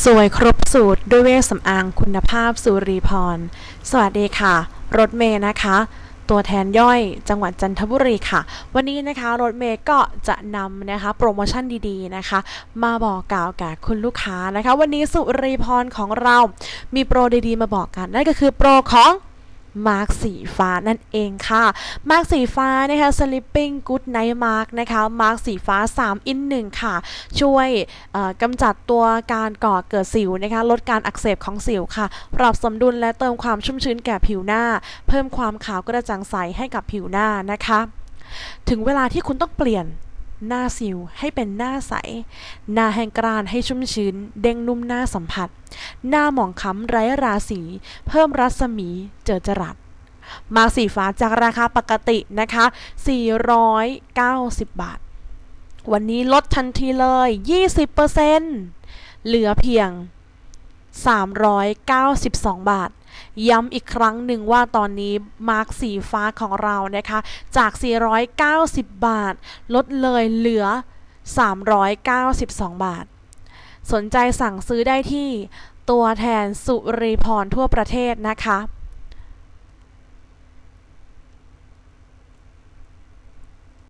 สวยครบสูตรด้วยเวชสำอางคุณภาพสุรีพร สวัสดีค่ะ รถเมย์นะคะ ตัวแทนย่อยจังหวัดจันทบุรีค่ะ วันนี้นะคะรถเมย์ก็จะนำนะคะโปรโมชั่นดีๆนะคะ มาบอกกล่าวกับคุณลูกค้านะคะ วันนี้สุรีพรของเรามีโปรดีๆมาบอกกัน นั่นก็คือโปรของ มาร์กสีฟ้านั่นเองค่ะมาร์กสีฟ้านะคะ Sleeping Good Night Mark นะคะมาร์กสีฟ้า 3 in 1 ค่ะ ช่วยกำจัดตัวการก่อเกิดสิวนะคะลดการอักเสบของสิวค่ะ ปรับสมดุลและเติมความชุ่มชื้นแก่ผิวหน้า เพิ่มความขาวกระจ่างใสให้กับผิวหน้านะคะ ถึงเวลาที่คุณต้องเปลี่ยน หน้าสิวให้เป็นหน้าใส หน้าแห้งกร้านให้ชุ่มชื้น เด้งนุ่มหน้าสัมผัส หน้าหมองคล้ำไร้ราศี เพิ่มรัศมีเจอจรัสมาสีฟ้าจากราคาปกตินะคะ 490 บาท วันนี้ลดทันทีเลย 20%เหลือเพียง 392 บาท ย้ำอีกครั้งหนึ่งว่าตอนนี้มาร์กสีฟ้าของเรานะคะ จาก 490 บาท ลดเลยเหลือ 392 บาท สนใจสั่งซื้อได้ที่ตัวแทนสุรีพรทั่วประเทศนะคะ